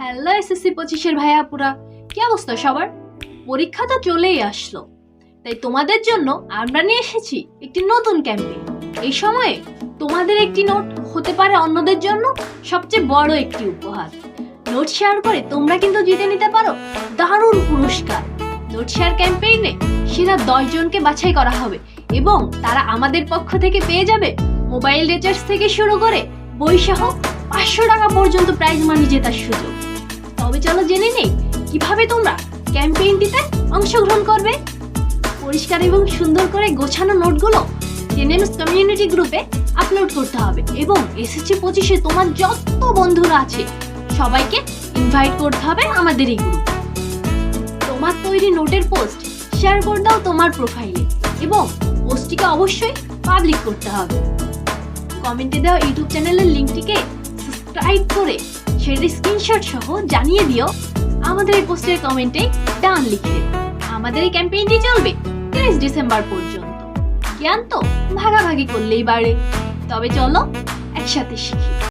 Hello SSC পঁচিশের ভাইয়া পুরা কি অবস্থা সবার? পরীক্ষা তো চলেই আসলো। তাই তোমাদের জন্য আমরা নিয়ে এসেছি একটি নতুন ক্যাম্পেইন এই সময়ে তোমাদের একটি নোট হতে পারে অন্যদের জন্য সবচেয়ে বড় একটি উপহার। নোট শেয়ার করে তোমরা কিন্তু জিতে নিতে পারো দারুণ পুরস্কার। নোট শেয়ার ক্যাম্পেইনে সেরা দশজনকে বাছাই করা হবে এবং তারা আমাদের পক্ষ থেকে পেয়ে যাবে মোবাইল রিচার্জ থেকে শুরু করে বইসহ পাঁচশো টাকা পর্যন্ত প্রাইজ মানি জেতার সুযোগ। তবে চলো জেনে নেই, কীভাবে তোমরা ক্যাম্পেইনটিতে অংশগ্রহণ করবে? পরিষ্কার এবং সুন্দর করে গোছানো নোটগুলো জেনেনুস কমিউনিটি গ্রুপে আপলোড করতে হবে এবং এসএসসি পঁচিশে তোমার যত বন্ধুরা আছে, সবাইকে ইনভাইট করতে হবে আমাদের এই গ্রুপ তোমার তৈরি নোটের পোস্ট শেয়ার করে দাও তোমার প্রোফাইলে এবং পোস্টটিকে অবশ্যই পাবলিক করতে হবে। কমেন্টে দেওয়া ইউটিউব চ্যানেলের লিঙ্কটিকে সাবস্ক্রাইব করে সেটি স্ক্রিনশট সহ জানিয়ে দিও আমাদের এই পোস্টের কমেন্টে ডান লিখে। আমাদের এই ক্যাম্পেইনটি চলবে তিরিশ ডিসেম্বর পর্যন্ত। জ্ঞান তো ভাগাভাগি করলেই বাড়ে। তবে চলো একসাথে শিখি।